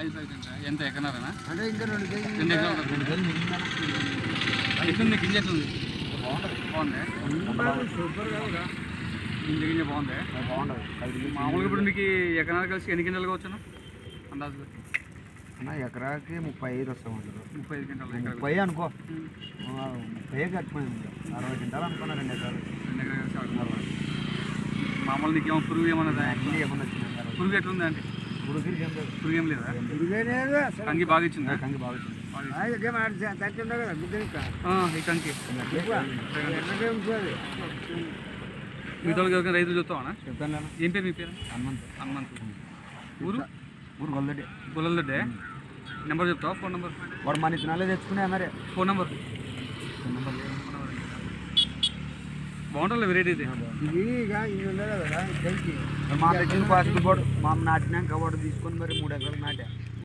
ఐదు ఎంత ఎకరానా అంటే ఇంకా రెండు కేజీలు రెండు ఎకరాలు ఎట్లుంది? గింజ ఎట్లుంది? బాగుంది? సూపర్ గింజ గింజ బాగుంది? బాగుండదు మామూలుగా ఇప్పుడు మీకు ఎకరాలు కలిసి ఎన్ని గింజలు వచ్చాను అందాజుగా. అన్న ఎకరాకి ముప్పై ఐదు వస్తాం అంటారు ముప్పై ఐదు గింటలు ఎకరాలు. ముప్పై అనుకో. ముప్పై కట్టుకుపోయింది అరవై క్వింటాలు అనుకున్నా రెండు ఎకరాలు. రెండు ఎకరాలు. మామూలు నీకు ఏమో పురుగు ఏమన్నా. పురుగు ఎట్లుంది అంటే? ఉడికి ఏం లేదు. పురుగు లేదా. కంకి బాగా ఇచ్చిందా? కంకి బాగా ఇచ్చింది. ఈ కంకి మిగతా వాళ్ళకి రైతులు చెప్తావా చెప్తాను? ఏం పేరు మీ పేరు? హనుమంత్. హనుమంత్. ఊరు? ఊరు గొల్లడి గుల్లలదొడ్డే నెంబర్ చెప్తావా? Phone number? వాడు మన ఇతనాలే తెచ్చుకునే మరి. Phone number? బాగుంటుంది వెరైటీ ఇది మా తెచ్చిన పాస్ మా నాటినాక వాడు తీసుకొని మరి మూడు ఎకరాలు నాటే